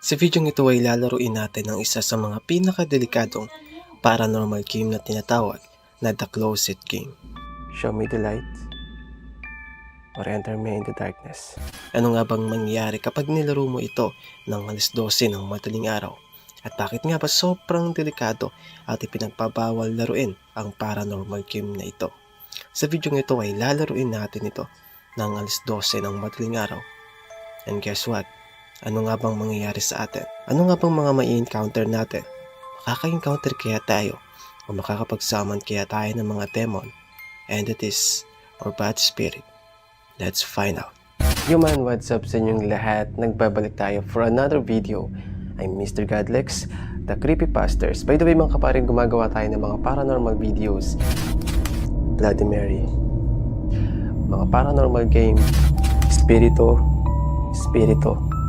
Sa video ito ay lalaruin natin ang isa sa mga pinakadelikadong paranormal game na tinatawag na The Closet Game. Show me the light or enter me in the darkness. Ano nga bang mangyayari kapag nilaro mo ito ng alas 12 ng madaling araw? At bakit nga ba sobrang delikado at ipinagpabawal laruin ang paranormal game na ito? Sa video ito ay lalaruin natin ito ng alas 12 ng madaling araw. And guess what? Ano nga bang mangyayari sa atin? Ano nga bang mga mai-encounter natin? Makaka-encounter kaya tayo? O makakapagsaman kaya tayo ng mga demon, entities, or bad spirit? Let's find out. Human, what's up sa inyong lahat? Nagbabalik tayo for another video. I'm Mr. Godlex, the Creepypasters. By the way mga kaparin, gumagawa tayo ng mga paranormal videos. Bloody Mary. Mga paranormal game. Spirito. Spirito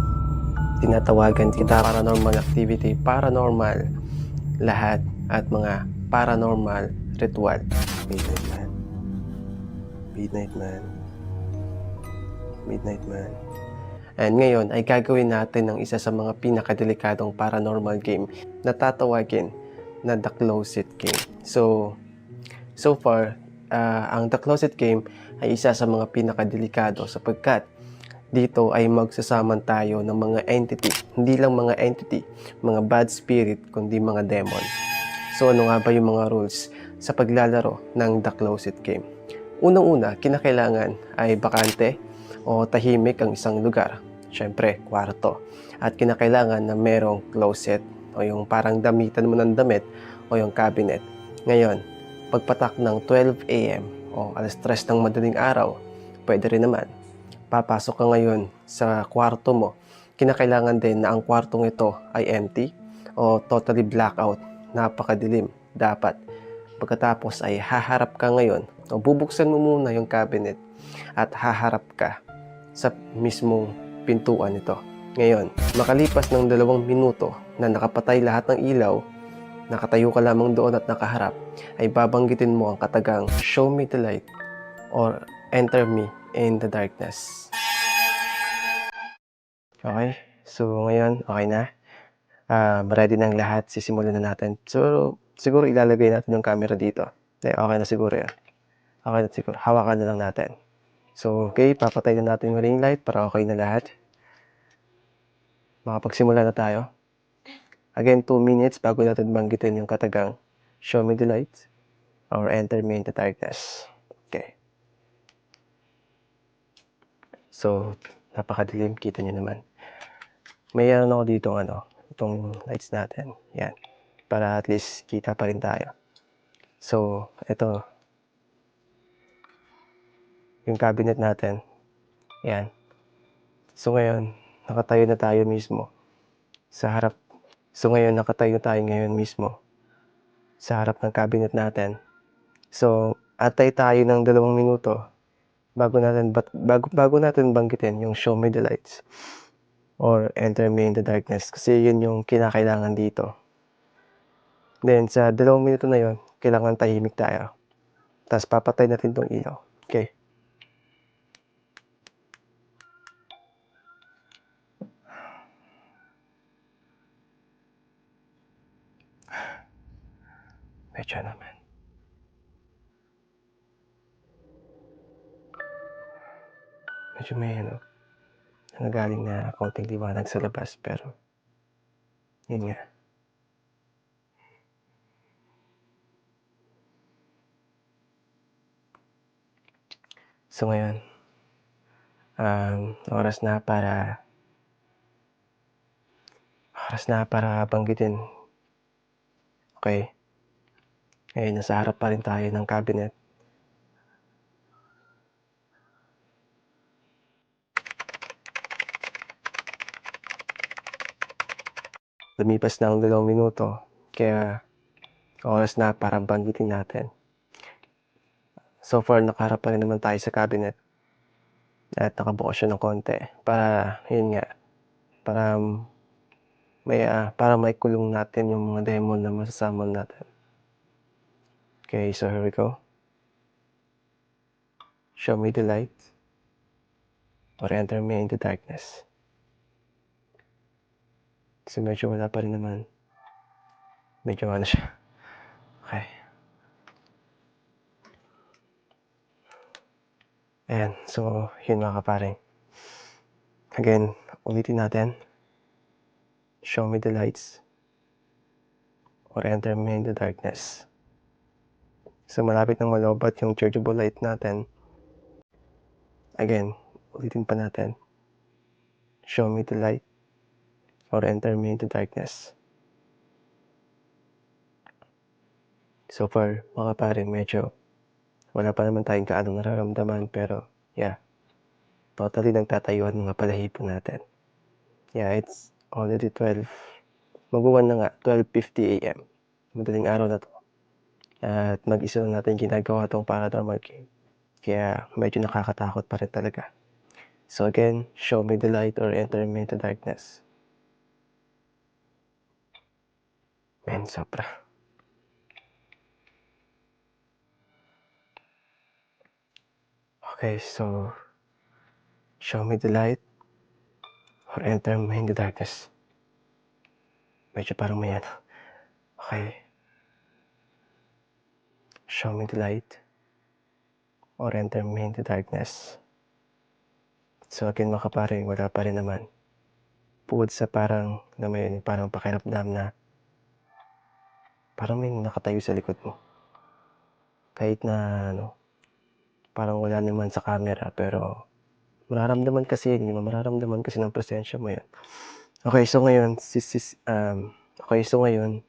tinatawagan kita paranormal activity, paranormal lahat at mga paranormal ritual. Midnight Man. Midnight Man. Midnight Man. And ngayon ay gagawin natin ng isa sa mga pinakadelikadong paranormal game na tatawagin na The Closet Game. So, so far, ah, ang The Closet Game ay isa sa mga pinakadelikado sapagkat dito ay magsasaman tayo ng mga entity. Hindi lang mga entity, mga bad spirit, kundi mga demon. So ano nga ba yung mga rules sa paglalaro ng The Closet Game? Unang-una, kinakailangan ay bakante o tahimik ang isang lugar. Siyempre, kwarto. At kinakailangan na merong closet o yung parang damitan mo ng damit o yung cabinet. Ngayon, pagpatak ng 12 a.m. o alas 3 ng madaling araw, pwede rin naman papasok ka ngayon sa kwarto mo, kinakailangan din na ang kwartong ito ay empty o totally blackout, napakadilim dapat. Pagkatapos ay haharap ka ngayon o bubuksan mo muna yung cabinet at haharap ka sa mismong pintuan nito. Ngayon, makalipas ng dalawang minuto na nakapatay lahat ng ilaw, nakatayo ka lamang doon at nakaharap, ay babanggitin mo ang katagang Show me the light or Enter me in the darkness. Okay, so ngayon, okay na. Ah, ready na ang lahat, sisimulan na natin. So, siguro ilalagay natin yung camera dito. Eh, okay na siguro yan. Okay na siguro, hawakan na lang natin. So, okay, papatay na natin yung ring light para okay na lahat. Makapagsimula na tayo. Again, 2 minutes bago natin banggitin yung katagang Show me the light or Enter me in the darkness. Okay. So, napakadilim. Kita nyo naman. May ano ako dito, ano, itong lights natin. Yan. Para at least kita pa rin tayo. So, ito. Yung cabinet natin. Yan. So, ngayon, nakatayo na tayo mismo. Sa harap. So, ngayon, nakatayo tayo ngayon mismo. Sa harap ng cabinet natin. So, atay tayo ng dalawang minuto bago natin bat, bago bago natin banggitin yung show me the lights or enter me in the darkness kasi yun yung kinakailangan dito. Then sa dalawang minuto na yun, kailangan tahimik tayo. Tapos papatay natin tong ilaw. Okay. Medyo naman. Medyo may ano, nangagaling na konting liwanag sa labas pero yun nga. So ngayon, um, oras na para oras na para banggitin. Okay. Ngayon, nasa harap pa rin tayo ng cabinet. Lumipas na ang dalawang minuto. Kaya oras na para banggitin natin. So far, nakaharap pa rin naman tayo sa cabinet. At nakabukas siya ng konti. Para, yun nga, para may, ah, para maikulong natin yung mga demon na masasamon natin. Okay, so here we go. Show me the light or enter me in the darkness. Kasi medyo wala pa rin naman. Medyo ano siya. Okay. Ayan. So, yun mga kaparing. Again, ulitin natin. Show me the lights or enter me in the darkness. So, malapit nang malobat yung chargeable light natin. Again, ulitin pa natin. Show me the light or enter me in the darkness. So far, mga paring, medyo wala pa naman tayong kaanong nararamdaman pero yeah, totally nagtatayuan mga balahibo natin. Yeah, it's already 12. Mag-1 na nga, 12.50 a.m. Madaling araw na to. At mag-isa lang natin ginagawa tong paranormal game. Kaya medyo nakakatakot pa rin talaga. So again, show me the light or enter me into darkness. Men, sobra. Okay, so show me the light or enter me in the darkness. Medyo parang may ano. Okay. Show me the light or enter me in the darkness. So again mga kaparing, wala pa rin naman. Bukod sa parang, na may parang pakiramdam na parang may nakatayo sa likod mo. Kahit na ano, parang wala naman sa camera pero mararamdaman kasi yun, mararamdaman kasi ng presensya mo yun. Okay, so ngayon, sis, sis, um, okay, so ngayon,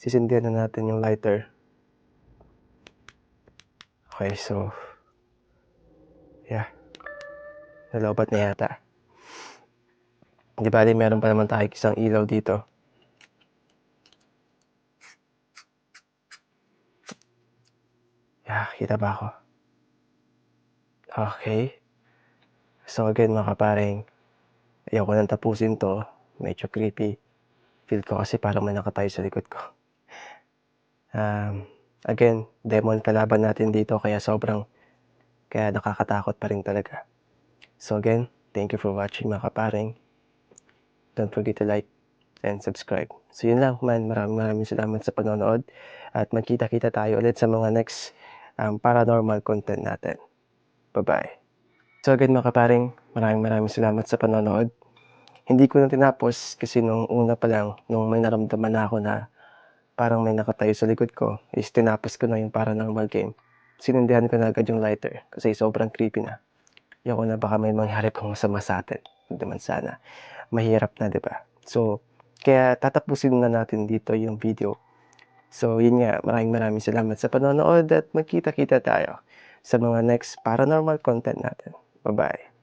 sisindihan na natin yung lighter. Okay, so, yeah. Nalobat na yata. Di ba, meron pa naman tayo isang ilaw dito. Yeah, kita ba ako? Okay. So again mga kaparing, ayoko nang tapusin to. Medyo creepy. Feel ko kasi parang may nakatayo sa likod ko. Um, again, demon kalaban natin dito kaya sobrang kaya nakakatakot pa rin talaga. So again, thank you for watching mga kaparing. Don't forget to like and subscribe. So yun lang man, maraming maraming salamat sa panonood at magkita-kita tayo ulit sa mga next um, paranormal content natin. Bye-bye. So again mga kaparing, maraming maraming salamat sa panonood. Hindi ko na tinapos kasi nung una pa lang, nung may naramdaman na ako na parang may nakatayo sa likod ko, is tinapos ko na yung paranormal game. Sinindihan ko na agad yung lighter kasi sobrang creepy na. Ayoko na baka may mangyari pang masama sa atin. Hindi naman sana. Mahirap na, di ba? So, kaya tatapusin na natin dito yung video. So, yun nga, maraming maraming salamat sa panonood at magkita-kita tayo sa mga next paranormal content natin. Bye-bye.